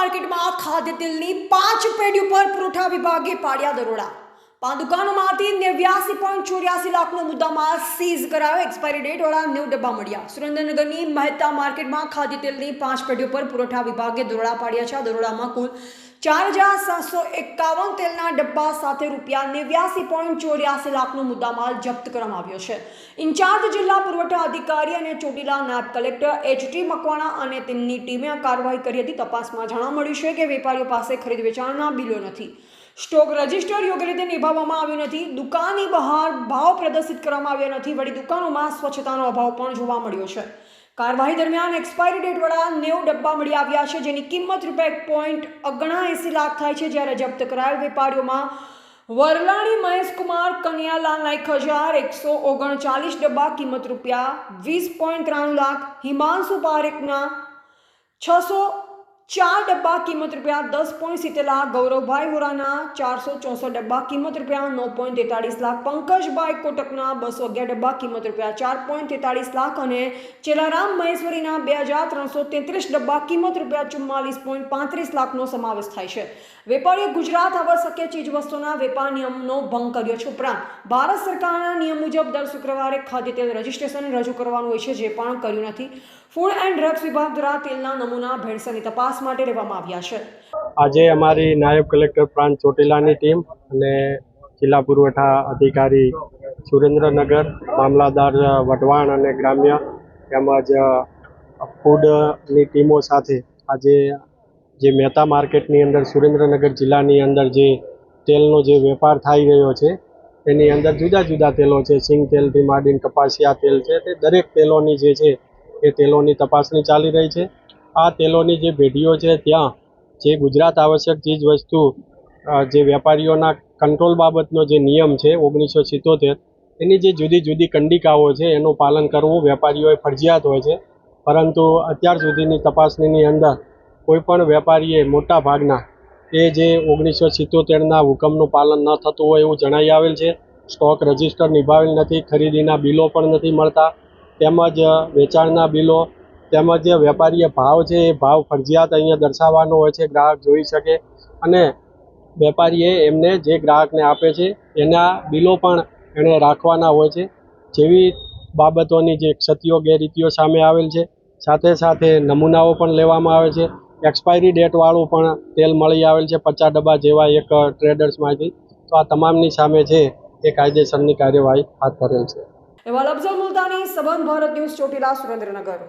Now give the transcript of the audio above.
માર્કેટમાં ખાદ્ય તેલની પાંચ પેઢી ઉપર પુરવઠા વિભાગે પાડ્યા દરોડા. પાંચ દુકાનોમાંથી નેવ્યાસી પોઈન્ટ ચોર્યાસી લાખનો મુદ્દામાલ સીઝ કરાયો. એક્સપાયરી ડેટ વાળા નેવ ડબ્બા મળ્યા. સુરેન્દ્રનગરની મહેતા માર્કેટમાં ખાદ્ય તેલની પાંચ પેઢીઓ પર પુરવઠા વિભાગે દરોડા પાડ્યા છે. દરોડામાં કુલ ચાર હજાર સાતસો એકાવન તેલના ડબ્બા સાથે રૂપિયા નેવ્યાસી પોઈન્ટ ચોર્યાસી લાખનો મુદ્દામાલ જપ્ત કરવામાં આવ્યો છે. ઇન્ચાર્જ જિલ્લા પુરવઠા અધિકારી અને ચોટીલા નાયબ કલેક્ટર એચ ટી મકવાણા અને તેમની ટીમે આ કાર્યવાહી કરી હતી. તપાસમાં જાણવા મળ્યું છે કે વેપારીઓ પાસે ખરીદ વેચાણના બિલો નથી. સ્ટોક રજિસ્ટર યોગ્ય રીતે નિભાવવામાં આવ્યું નથી. દુકાનની બહાર ભાવ પ્રદર્શિત કરવામાં આવ્યા નથી. વળી દુકાનોમાં સ્વચ્છતાનો અભાવ પણ જોવા મળ્યો છે. કાર્યવાહી દરમિયાન એક્સપાયરી ડેટ વાળા નેવું ડબ્બા મળી આવ્યા છે, જેની કિંમત રૂપિયા પોઈન્ટ અગણા એંસી લાખ થાય છે, જ્યારે જપ્ત કરાયેલ વેપારીઓમાં વરલાણી મહેશકુમાર કન્યાલાલ એક હજાર એકસો ઓગણચાલીસ ડબ્બા, કિંમત રૂપિયા વીસ પોઈન્ટ ત્રાણું લાખ, હિમાંશુ પારેખના છસો ચાર ડબ્બા કિંમત રૂપિયા દસ પોઈન્ટ સિત્તેર લાખ, ગૌરવભાઈ હોરાના ચારસો ચોસઠ ડબ્બા કિંમત રૂપિયા નવ પોઈન્ટ તેતાળીસ લાખ, પંકજભાઈ કોટકના બસો અગિયાર ડબ્બા કિંમત રૂપિયા ચાર પોઈન્ટ તેતાળીસ લાખ અને ચેલારામ મહેશ્વરીના બે હજાર ત્રણસો તેત્રીસ ડબ્બા કિંમત રૂપિયા ચુમ્માલીસ પોઈન્ટ પાંત્રીસ લાખનો સમાવેશ થાય છે. વેપારીએ ગુજરાત આવશ્યકીય ચીજવસ્તુના વેપાર નિયમનો ભંગ કર્યો છે ઉપરાંત ભારત સરકારના નિયમ મુજબ દર શુક્રવારે ખાદ્ય તેલ રજિસ્ટ્રેશન રજૂ કરવાનું હોય છે, જે પણ કર્યું નથી. ફૂડ એન્ડ ડ્રગ્સ વિભાગ દ્વારા તેલના નમૂના ભેળસેળની તપાસ માટે લેવામાં આવ્યા છે. આજે અમારી નાયબ કલેક્ટર પ્રાંત ચોટીલાની ટીમ અને જિલ્લા પુરવઠા અધિકારી સુરેન્દ્રનગર, મામલાદાર વઢવાણ અને ગ્રામ્ય તેમજ ફૂડની ટીમો સાથે આજે જે મહેતા માર્કેટની અંદર, સુરેન્દ્રનગર જિલ્લાની અંદર જે તેલનો જે વેપાર થઈ રહ્યો છે, એની અંદર જુદા જુદા તેલો છે. સિંગ તેલથી માંડીને કપાસિયા તેલ છે. તે દરેક તેલોની જે છે, એ તેલોની તપાસણી ચાલી રહી છે. આ તેલોની જે પેઢીઓ છે ત્યાં જે ગુજરાત આવશ્યક ચીજ વસ્તુ જે વેપારીઓના કંટ્રોલ બાબતનો જે નિયમ છે ઓગણીસો સિત્તોતેર, એની જે જુદી જુદી કંડિકાઓ છે એનું પાલન કરવું વેપારીઓએ ફરજિયાત હોય છે. પરંતુ અત્યાર સુધીની તપાસણીની અંદર કોઈપણ વેપારીએ મોટા ભાગના એ જે ઓગણીસો સિત્તોતેરના હુકમનું પાલન ન થતું હોય એવું જણાઈ આવેલ છે. સ્ટોક રજિસ્ટર નિભાવેલ નથી, ખરીદીના બિલો પણ નથી મળતા. તેમજ વેચાણના બિલો તેમજ જે વેપારીએ ભાવ છે, એ ભાવ ફરજિયાત અહીંયા દર્શાવવાનો હોય છે, ગ્રાહક જોઈ શકે અને વેપારીએ એમને જે ગ્રાહકને આપે છે, એના બિલો પણ એણે રાખવાના હોય છે. જેવી બાબતોની જે ક્ષતિઓ, ગેરરીતિઓ સામે આવેલ છે, સાથે સાથે નમૂનાઓ પણ લેવામાં આવે છે. એક્સપાયરી ડેટવાળું પણ તેલ મળી આવેલ છે, પચાસ ડબ્બા જેવા એક ટ્રેડર્સમાંથી. તો આ તમામની સામે છે, એ કાયદેસરની કાર્યવાહી હાથ ધરેલ છે. સુરેન્દ્રનગર.